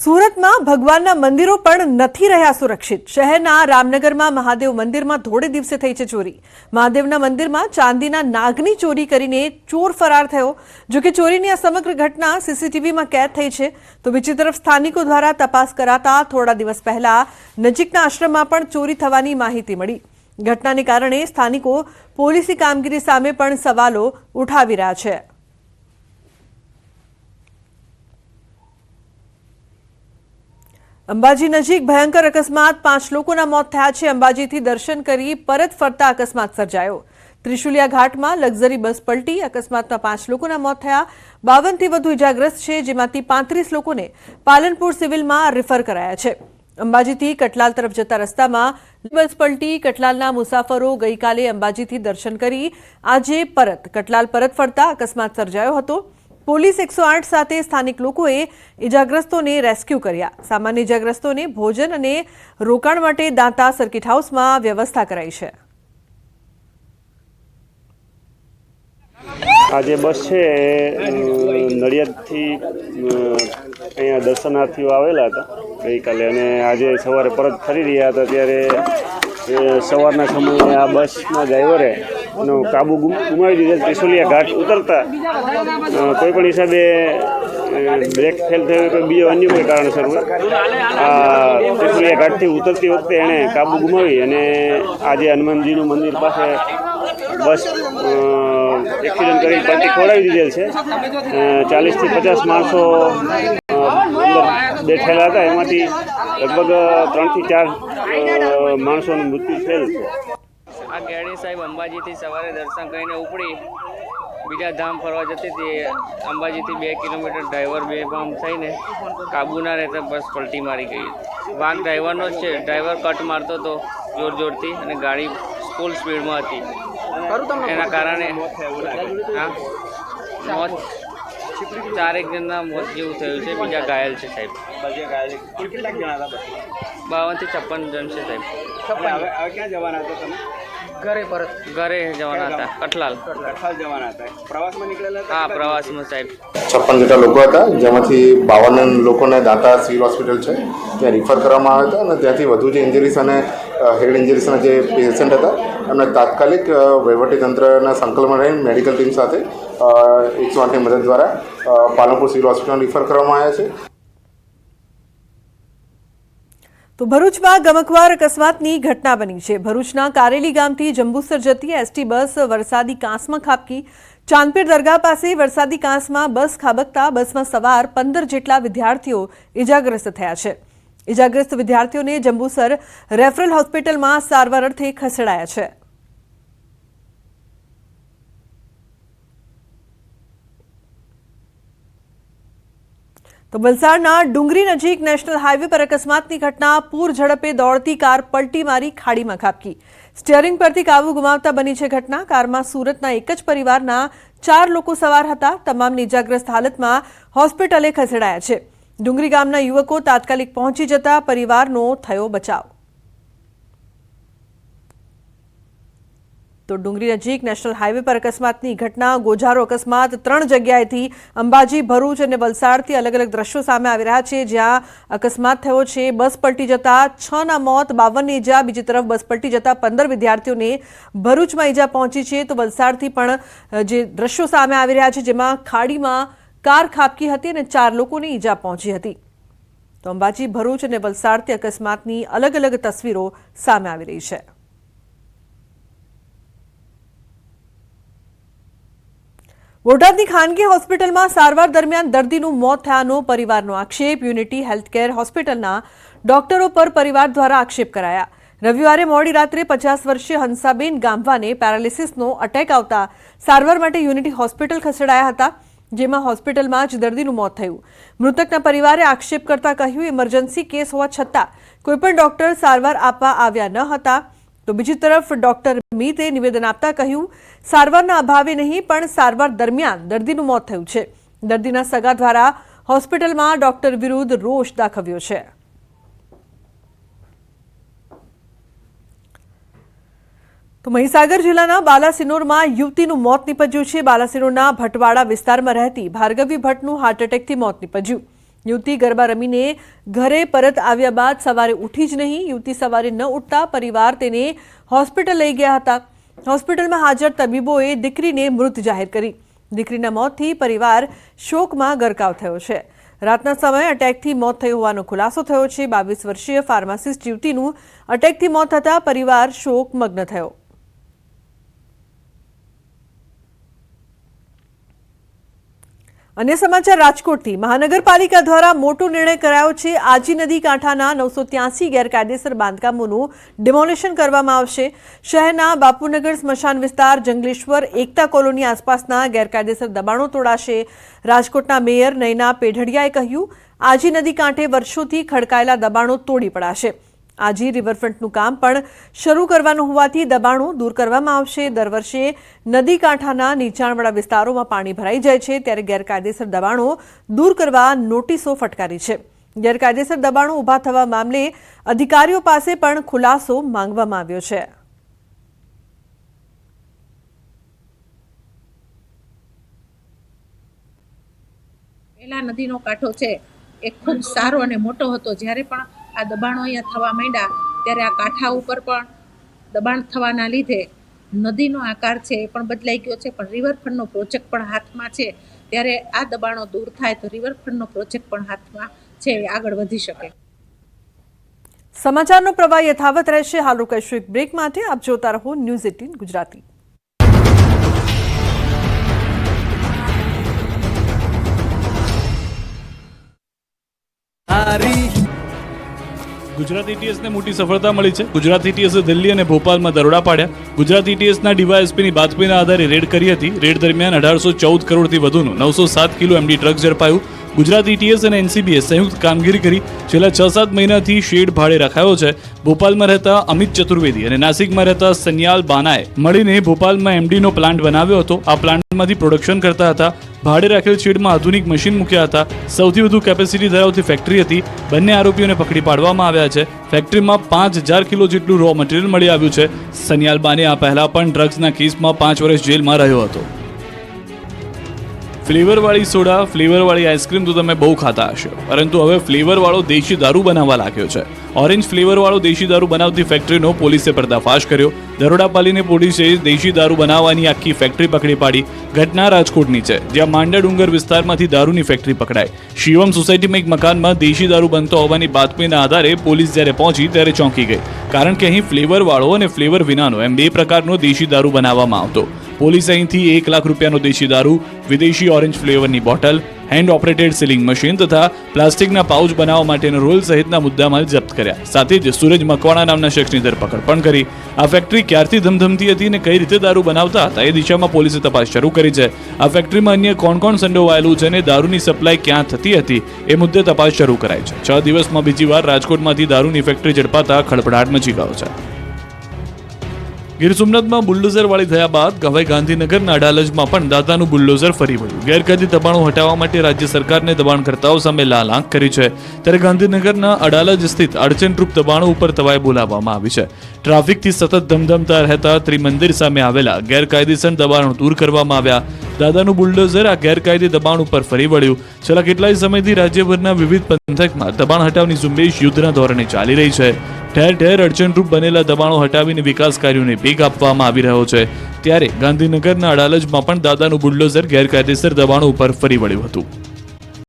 સુરતમાં ભગવાનના મંદિરો પણ નથી રહ્યા સુરક્ષિત. શહેરના રામનગરમાં મહાદેવ મંદિરમાં ધોળે દિવસે થઈ છે ચોરી. મહાદેવના મંદિરમાં ચાંદીના નાગની ચોરી કરીને ચોર ફરાર થયો. જોકે ચોરીની આ સમગ્ર ઘટના સીસીટીવીમાં કેદ થઈ છે, તો બીજી તરફ સ્થાનિકો દ્વારા તપાસ કરાતા થોડા દિવસ પહેલા નજીકના આશ્રમમાં પણ ચોરી થવાની માહિતી મળી. ઘટનાને કારણે સ્થાનિકો પોલીસી કામગીરી સામે પણ સવાલો ઉઠાવી રહ્યા છે. અંબાજી નજીક ભયંકર અકસ્માત, પાંચ લોકોના મોત થયા છે. અંબાજીથી દર્શન કરી પરત ફરતા અકસ્માત સર્જાયો. ત્રિશુલિયા ઘાટમાં લક્ઝરી બસ પલટી અકસ્માતમાં પાંચ લોકોના મોત થયા. બાવનથી વધુ ઇજાગ્રસ્ત છે, જેમાંથી પાંત્રીસ લોકોને પાલનપુર સિવિલમાં રિફર કરાયા છે. અંબાજીથી કટલાલ તરફ જતા રસ્તામાં બસ પલટી કટલાલના મુસાફરો ગઈકાલે અંબાજીથી દર્શન કરી આજે પરત, કટલાલ પરત ફરતા અકસ્માત સર્જાયો હતો. પોલીસ એકસો આઠ સાથે સ્થાનિક લોકોએ ઇજાગ્રસ્તોને રેસ્ક્યુ કર્યા. સામાન્ય ઇજાગ્રસ્તોને ભોજન અને રોકાણ માટે દાંતા સર્કિટ હાઉસમાં વ્યવસ્થા કરાઈ છે. આ જે બસ છે, એ નડિયાદથી અહીંયા દર્શનાર્થીઓ આવેલા હતા ગઈકાલે અને આજે સવારે પરત ફરી રહ્યા હતા ત્યારે સવારના સમયે આ બસના ડ્રાઈવરે એનો કાબુ ગુમાવી દીધેલ ત્રિશુલિયા ઘાટ ઉતરતા. કોઈ પણ હિસાબે બ્રેક ફેલ થયો કે બીજો અન્ય કોઈ કારણસર આ ત્રિશુલિયા ઘાટથી ઉતરતી વખતે એણે કાબુ ગુમાવી અને આજે હનુમાનજીનું મંદિર પાસે બસ એક્સિડન્ટ કરી પલટી ખોડાવી દીધેલ છે. ચાલીસથી પચાસ માણસો બેઠેલા હતા. એમાંથી લગભગ ત્રણથી ચાર માણસોનું મૃત્યુ થયેલ છે. આ ગેડી સાહેબ અંબાજીથી સવારે દર્શન કરીને ઉપડી. બીજા ધામ ફરવા જતી હતી. અંબાજીથી બે કિલોમીટર ડ્રાઈવર બે પામ થઈને કાબુના રહેતા બસ પલટી મારી ગઈ. વાંક ડ્રાઈવરનો જ છે. ડ્રાઈવર કટ મારતો હતો જોર જોરથી અને ગાડી ફૂલ સ્પીડમાં હતી. એના કારણે હા, મોત ચારેક જણના મોત જેવું થયું છે. બીજા ઘાયલ છે સાહેબ. બાવનથી છપ્પન જણ છે સાહેબ. ક્યાં જવાના હતા તમે? ઘરે પરત. ઘરે જવાના હતા કઠલાલ. કઠલાલ જવાના હતા. પ્રવાસમાં નીકળેલા હતા હા પ્રવાસમાં સાહેબ. છપ્પન જેટલા લોકો હતા જેમાંથી બાવન લોકોને દાંતા સિવિલ હોસ્પિટલ છે ત્યાં રિફર કરવામાં આવ્યા હતા અને ત્યાંથી વધુ જે ઇન્જરીસ અને હેડ ઇન્જરીસના જે પેશન્ટ હતા એમને તાત્કાલિક વહીવટીતંત્રના સંકલનમાં રહીને મેડિકલ ટીમ સાથે એકસો આઠની મદદ દ્વારા પાલનપુર સિવિલ હોસ્પિટલ રિફર કરવામાં આવ્યા છે. તો ભરૂચમાં ગમકવાર અકસ્માતની ઘટના બની છે. ભરૂચના કારેલી ગામથી જંબુસર જતી એસટી બસ વરસાદી કાંસમાં ખાબકી. ચાંદપીર દરગાહ પાસે વરસાદી કાંસમાં બસ ખાબકતા બસમાં સવાર પંદર જેટલા વિદ્યાર્થીઓ ઇજાગ્રસ્ત થયા છે. ઇજાગ્રસ્ત વિદ્યાર્થીઓને જંબુસર રેફરલ હોસ્પિટલમાં સારવાર અર્થે ખસેડાયા છે. તો વલસાડના ડુંગરી નજીક નેશનલ હાઈવે પર અકસ્માતની ઘટના, પૂર ઝડપે દોડતી કાર પલટી મારી ખાડીમાં ખાબકી. સ્ટીયરિંગ પરથી કાબુ ગુમાવતા બની છે ઘટના. કારમાં સુરતના એક જ પરિવારના ચાર લોકો સવાર હતા. તમામને ઇજાગ્રસ્ત હાલતમાં હોસ્પિટલે ખસેડાયા છે. ડુંગરી ગામના યુવકો તાત્કાલિક પહોંચી જતા પરિવારનો થયો બચાવ. તો ડુંગરી નજીક નેશનલ હાઈવે પર અકસ્માતની ઘટના, ગોજારો અકસ્માત, ત્રણ જગ્યાએથી અંબાજી, ભરૂચ અને વલસાડથી અલગ અલગ દ્રશ્યો સામે આવી રહ્યા છે. જ્યાં અકસ્માત થયો છે, બસ પલટી જતા છ ના મોત, બાવનની ઈજા, બીજી તરફ બસ પલટી જતા પંદર વિદ્યાર્થીઓને ભરૂચમાં ઈજા પહોંચી છે. તો વલસાડથી પણ જે દ્રશ્યો સામે આવી રહ્યા છે, જેમાં ખાડીમાં કાર ખાબકી હતી અને ચાર લોકોને ઈજા પહોંચી હતી. તો અંબાજી, ભરૂચ અને વલસાડથી અકસ્માતની અલગ અલગ તસવીરો સામે આવી રહી છે. બોટાદની ખાનગી હોસ્પિટલમાં સારવાર દરમિયાન દર્દીનું મોત થયાનો પરિવારનો આક્ષેપ. યુનિટી હેલ્થકેર હોસ્પિટલના ડોક્ટરો પર પરિવાર દ્વારા આક્ષેપ કરાયા. રવિવારે મોડી રાત્રે પચાસ વર્ષીય હંસાબેન ગામવાને પેરાલિસિસનો અટેક આવતા સારવાર માટે યુનિટી હોસ્પિટલ ખસેડાયા હતા, જેમાં હોસ્પિટલમાં જ દર્દીનું મોત થયું. મૃતકના પરિવારે આક્ષેપ કરતા કહ્યું, ઇમરજન્સી કેસ હોવા છતાં કોઈપણ ડોક્ટર સારવાર આપવા આવ્યા ન હતા. તો બીજી તરફ ડોક્ટર મીતે નિવેદન આપતા કહ્યું, સારવારના અભાવે નહીં, પણ સારવાર દરમિયાન દર્દીનું મોત થયું છે. દર્દીના સગા દ્વારા હોસ્પિટલમાં ડોક્ટર વિરુદ્ધ રોષ દાખવ્યો છે. તો મહીસાગર જિલ્લાના બાલાસિનોરમાં યુવતીનું મોત નીપજ્યું છે. બાલાસિનોરના ભટવાડા વિસ્તારમાં રહેતી ભાર્ગવી ભટ્ટનું હાર્ટ એટેકથી મોત નીપજ્યું. યુવતી ગરબા રમીને ઘરે પરત આવ્યા બાદ સવારે ઉઠી જ નહીં. યુવતી સવારે ન ઉઠતા પરિવાર તેને હોસ્પિટલ લઈ ગયા હતા. હોસ્પિટલમાં હાજર તબીબોએ દીકરીને મૃત જાહેર કરી. દીકરીના મોતથી પરિવાર શોકમાં ગરકાવ થયો છે. રાતના સમયે અટેકથી મોત થયું હોવાનો ખુલાસો થયો છે. બાવીસ વર્ષીય ફાર્માસિસ્ટ યુવતીનું અટેકથી મોત થતાં પરિવાર શોકમગ્ન થયો. અન્ય સમાચાર, રાજકોટથી. મહાનગરપાલિકા દ્વારા મોટો નિર્ણય કરાયો છે. આજી નદી કાંઠાના નવસો ત્યાસી ગેરકાયદેસર બાંધકામોનું ડિમોલિશન કરવામાં આવશે. શહેરના બાપુનગર સ્મશાન વિસ્તાર, જંગલેશ્વર, એકતા કોલોની આસપાસના ગેરકાયદેસર દબાણો તોડાશે. રાજકોટના મેયર નયના પેઢડિયાએ કહ્યું, આજી નદી કાંઠે વર્ષોથી ખડકાયેલા દબાણો તોડી પડાશે. આજી રિવરફ્રન્ટનું કામ પણ શરૂ કરવાનું હોવાથી દબાણો દૂર કરવામાં આવશે. દર વર્ષે નદી કાંઠાના નીચાણવાળા વિસ્તારોમાં પાણી ભરાઈ જાય છે ત્યારે ગેરકાયદેસર દબાણો દૂર કરવા નોટિસો ફટકારી છે. ગેરકાયદેસર દબાણો ઊભા થવા મામલે અધિકારીઓ પાસે પણ ખુલાસો માંગવામાં આવ્યો છે. પહેલા નદીનો કાંઠો છે એ ખૂબ સારો અને મોટો હતો. જ્યારે પણ આ દબાણો અહીંયા થવા માંડ્યા ત્યારે આ કાંઠા ઉપર પણ દબાણ થવાના લીધે નદીનો આકાર છે એ પણ બદલાઈ ગયો છે પણ રિવરફ્રન્ટનો પ્રોજેક્ટ પણ હાથમાં છે. ત્યારે આ દબાણો દૂર થાય તો રિવરફ્રન્ટનો પ્રોજેક્ટ પણ હાથમાં છે એ આગળ વધી શકે. સમાચારનો પ્રવાહ યથાવત રહેશે. હાલ રોકાઈશું એક બ્રેક માટે આપ જોતા રહો ન્યૂઝ એટીન ગુજરાતી. ગુજરાત ઇટીએસને મોટી સફળતા મળી છે. ગુજરાત ઇટીએસે દિલ્હી અને ભોપાલમાં દરોડા પાડ્યા. ગુજરાત ઇટીએસના ડીવાયએસપીની બાતમીના આધારે રેડ કરી હતી. રેડ દરમિયાન અઢારસો ચૌદ કરોડથી વધુનું નવસો સાત કિલો એમડી ડ્રગ્સ ઝડપાયું. ગુજરાત ઇટીએસ અને એનસીબીએ સંયુક્ત કામગીરી કરી. છેલ્લા છ સાત મહિનાથી શેડ ભાડે રખાયો છે. ભોપાલમાં રહેતા અમિત ચતુર્વેદી અને નાસિકમાં રહેતા સન્યાલ બાનાએ મળીને ભોપાલમાં એમડીનો પ્લાન્ટ બનાવ્યો હતો. આ પ્લાન્ટમાંથી પ્રોડક્શન કરતા હતા. ભાડે રાખેલ શેડમાં આધુનિક મશીન મૂક્યા હતા. સૌથી વધુ કેપેસિટી ધરાવતી ફેક્ટરી હતી. બંને આરોપીઓને પકડી પાડવામાં આવ્યા છે. ફેક્ટરીમાં પાંચ હજાર કિલો જેટલું રો મટીરિયલ મળી આવ્યું છે. સનિયાલ બાને આ પહેલા પણ ડ્રગ્સના કેસમાં પાંચ વર્ષ જેલમાં રહ્યો હતો. ફ્લેવરવાળી સોડા, ફ્લેવરવાળી આઈસ્ક્રીમ તો તમે બહુ ખાતા હશો. પરંતુ હવે ફ્લેવરવાળો દેશી દારૂ બનાવવા લાગ્યો છે. ઓરેન્જ ફ્લેવરવાળો દેશી દારૂ બનાવતી ફેક્ટરીનો પોલીસે પર્દાફાશ કર્યો. દરોડા પાલીને પોલીસે દેશી દારૂ બનાવવાની આખી ફેક્ટરી પકડી પાડી. ઘટના રાજકોટની છે, જ્યાં માંડા ડુંગર વિસ્તારમાંથી દારૂની ફેક્ટરી પકડાઈ શિવમ સોસાયટીમાં એક મકાનમાં દેશી દારૂ બનતો હોવાની બાતમીના આધારે પોલીસ જ્યારે પહોંચી ત્યારે ચોંકી ગઈ. કારણ કે અહીં ફ્લેવરવાળો અને ફ્લેવર વિનાનો એમ બે પ્રકારનો દેશી દારૂ બનાવવામાં આવતો. પોલીસ અહીંથી એક લાખ રૂપિયાનો દેશી દારૂ, વિદેશી orange ફ્લેવરની bottle hand operated sealing machine તથા પ્લાસ્ટિકના પાઉચ બનાવવા માટેનો રોલ સહિતના મુદ્દામાલ જપ્ત કર્યા. સાથે જ સૂરજ મકવાણા નામના શખ્સની ધરપકડ પણ કરી. આ ફેક્ટરી ક્યારથી ધમધમતી હતી અને કઈ રીતે દારૂ બનાવતા હતા એ દિશામાં પોલીસે તપાસ શરૂ કરી છે. આ ફેક્ટરીમાં અન્ય કોણ કોણ સંડોવાયેલું છે અને દારૂની સપ્લાય ક્યાં થતી હતી એ મુદ્દે તપાસ શરૂ કરાઈ છે. છ દિવસમાં બીજી વાર રાજકોટમાંથી દારૂની ફેક્ટરી ઝડપાતા ખળભળાટ મચી ગયો છે. ગીર સોમનાથમાં બુલડોઝર વાળી થયા બાદ હવે ગાંધીનગરના અડાલજમાં પણ દાદાનું બુલડોઝર ફરી વળ્યું. ગેરકાયદે દબાણો હટાવવા માટે રાજ્ય સરકારને દબાણકર્તાઓ સામે લાલ આંખ કરી છે. ત્યારે ગાંધીનગરના અડાલજ સ્થિત અડચણરૂપ દબાણો ઉપર તવાઈ બોલાવવામાં આવી છે. ટ્રાફિકથી સતત ધમધમતા રહેતા ત્રિમંદિર સામે આવેલા ગેરકાયદેસર દબાણો દૂર કરવામાં આવ્યા. દાદાનું બુલડોઝર આ ગેરકાયદે દબાણ ઉપર ફરી વળ્યું. છેલ્લા કેટલાય સમયથી રાજ્યભરના વિવિધ પંથકમાં દબાણ હટાવની ઝુંબેશ યુદ્ધના ધોરણે ચાલી રહી છે. ઠેર ઠેર અડચણરૂપ બનેલા દબાણો હટાવીને વિકાસ કાર્યોને વેગ આપવામાં આવી રહ્યો છે. ત્યારે ગાંધીનગરના અડાલજમાં પણ દાદાનું બુલડોઝર ગેરકાયદેસર દબાણો ઉપર ફરી વળ્યું હતું.